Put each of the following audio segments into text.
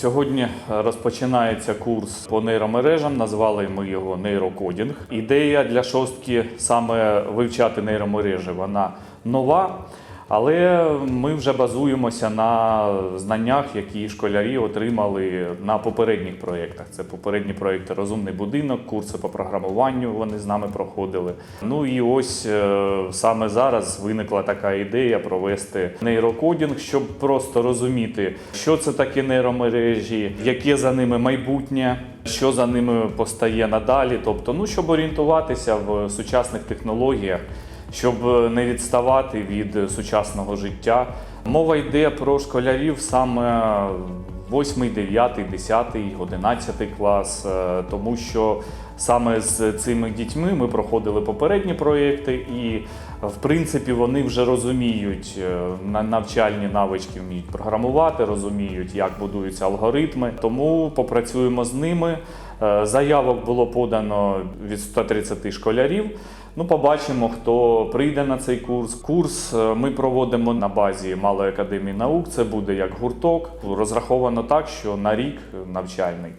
Сьогодні розпочинається курс по нейромережам. Назвали ми його нейрокодінг. Ідея для шостки саме вивчати нейромережі. Вона нова. Але ми вже базуємося на знаннях, які школярі отримали на попередніх проєктах. Це попередні проєкти Розумний будинок, курси по програмуванню вони з нами проходили. Ну і ось е, саме зараз виникла така ідея провести нейрокодінг, щоб просто розуміти, що це таке нейромережі, яке за ними майбутнє. Що за ними постає надалі, тобто, ну щоб орієнтуватися в сучасних технологіях, щоб не відставати від сучасного життя. Мова йде про школярів саме 8, 9, 10, 11 клас, е, тому що саме з цими дітьми ми проходили попередні проєкти, і в принципі вони вже розуміють е, на- навчальні навички, вміють програмувати, розуміють, як будуються алгоритми. Тому попрацюємо з ними. Е, Заявок було подано від 130 школярів. Ну, побачимо, хто прийде на цей курс. Курс е, ми проводимо на базі Малої академії наук. Це буде як гурток. Розраховано так, що на рік навчальний.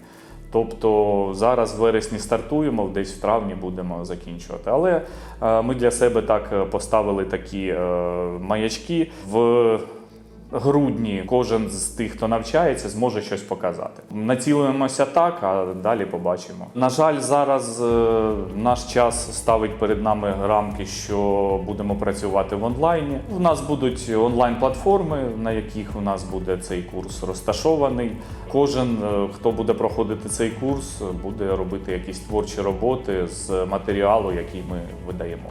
Тобто зараз в вересні стартуємо, десь в травні будемо закінчувати. Але е, ми для себе так е, поставили такі маячки в грудні кожен з тих, хто навчається, зможе щось показати. Націлуємося так, а далі побачимо. На жаль, зараз е, наш час ставить перед нами рамки, що будемо працювати в онлайні. У нас будуть онлайн-платформи, на яких у нас буде цей курс розташований. Кожен, е, хто буде проходити цей курс, буде робити якісь творчі роботи з матеріалу, який ми видаємо.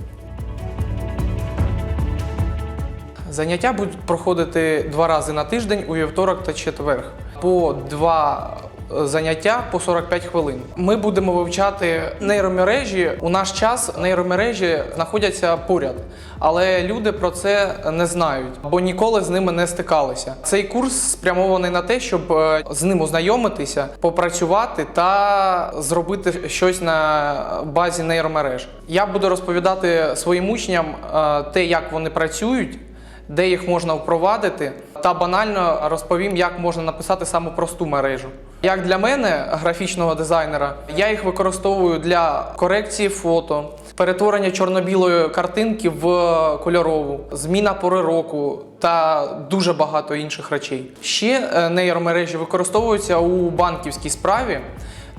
Заняття будуть проходити два рази на тиждень у вівторок та четверг. По два е, заняття по 45 хвилин. Ми будемо вивчати нейромережі. У наш час нейромережі знаходяться поряд, але люди про це не знають, бо ніколи з ними не стикалися. Цей курс спрямований на те, щоб е, з ним ознайомитися, попрацювати та зробити щось на базі нейромереж. Я буду розповідати своїм учням е, те, як вони працюють де їх можна впровадити, та банально розповім, як можна написати саму просту мережу. Як для мене, графічного дизайнера, я їх використовую для корекції фото, перетворення чорно-білої картинки в кольорову, зміна пори року та дуже багато інших речей. Ще е, нейромережі використовуються у банківській справі.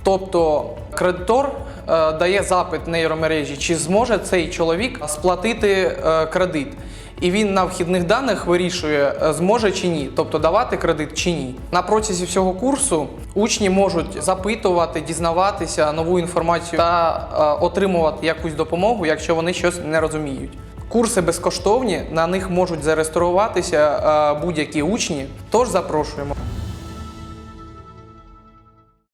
Тобто кредитор е, дає запит нейромережі, чи зможе цей чоловік сплатити е, кредит. І він на вхідних даних вирішує, е, зможе чи ні, тобто давати кредит чи ні. На протязі всього курсу учні можуть запитувати, дізнаватися нову інформацію та е, отримувати якусь допомогу, якщо вони щось не розуміють. Курси безкоштовні, на них можуть зареєструватися е, будь-які учні. Тож запрошуємо.